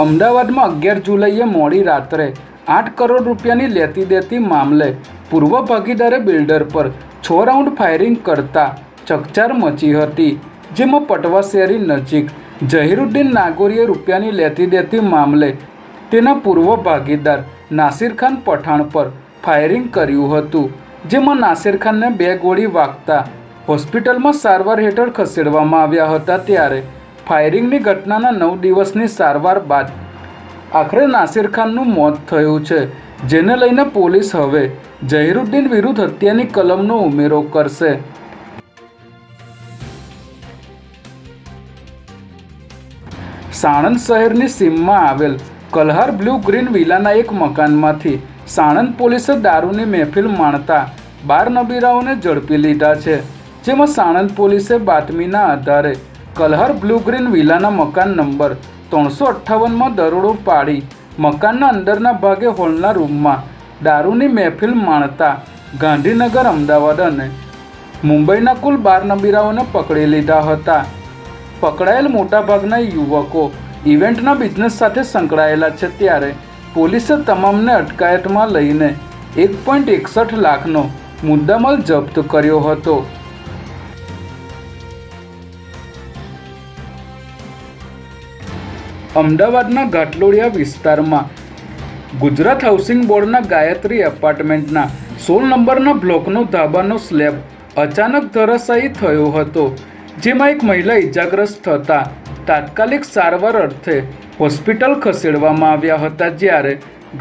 અમદાવાદમાં અગિયાર જુલાઈએ મોડી રાત્રે આઠ કરોડ રૂપિયાની લેતી દેતી મામલે પૂર્વ ભાગીદારે બિલ્ડર પર છ રાઉન્ડ ફાયરિંગ કરતા ચકચાર મચી હતી, જેમાં પટવા શેરી નજીક ઝહીરુદ્દીન નાગોરીએ રૂપિયાની લેતી દેતી મામલે તેના પૂર્વ ભાગીદાર નાસિર ખાન પઠાણ પર ફાયરિંગ કર્યું હતું, જેમાં નાસિર ખાનને બે ગોળી વાગતા હોસ્પિટલમાં સારવાર હેઠળ ખસેડવામાં આવ્યા હતા ત્યારે ફાયરિંગની ઘટનાના નવ દિવસની સારવાર બાદ આખરે નાસિર ખાનનું મોત થયું છે, જેને લઈને પોલીસ હવે ઝહીરુદ્દીન વિરુદ્ધ હત્યાની કલમનો ઉમેરો કરશે. સાણંદ શહેરની સીમમાં આવેલ કલહાર બ્લુ ગ્રીન વિલાના એક મકાનમાંથી સાણંદ પોલીસે દારૂની મહેફિલ માણતા બાર નબીરાઓને ઝડપી લીધા છે, જેમાં સાણંદ પોલીસે બાતમીના આધારે કલહર બ્લુ ગ્રીન વિલાના મકાન નંબર ત્રણસો અઠ્ઠાવનમાં દરોડો પાડી મકાનના અંદરના ભાગે હોલના રૂમમાં દારૂની મહેફિલ માણતા ગાંધીનગર, અમદાવાદ અને મુંબઈના કુલ બાર નબીરાઓને પકડી લીધા હતા. પકડાયેલ મોટાભાગના યુવકો ઇવેન્ટના બિઝનેસ સાથે સંકળાયેલા છે ત્યારે પોલીસે તમામને અટકાયતમાં લઈને એક પોઈન્ટ એકસઠ લાખનો મુદ્દામાલ જપ્ત કર્યો હતો. અમદાવાદના ઘાટલોડિયા વિસ્તારમાં. ગુજરાત હાઉસિંગ બોર્ડના ગાયત્રી એપાર્ટમેન્ટના સોળ નંબરના બ્લોકનો ધાબાનો સ્લેબ અચાનક ધરાશાયી થયો હતો, જેમાં એક મહિલા ઇજાગ્રસ્ત થતાં તાત્કાલિક સારવાર અર્થે હોસ્પિટલ ખસેડવામાં આવ્યા હતા, જ્યારે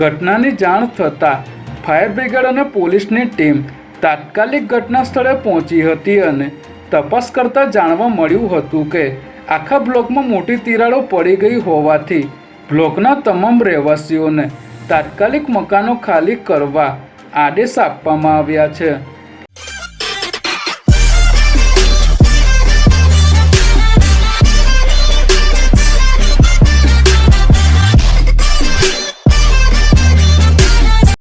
ઘટનાની જાણ થતાં ફાયર બ્રિગેડ અને પોલીસની ટીમ તાત્કાલિક ઘટના સ્થળે પહોંચી હતી અને તપાસ કરતાં જાણવા મળ્યું હતું કે આખા બ્લોકમાં મોટી તિરાડો પડી ગઈ હોવાથી બ્લોકના તમામ રહેવાસીઓને તાત્કાલિક મકાનો ખાલી કરવા આદેશ આપવામાં આવ્યા છે.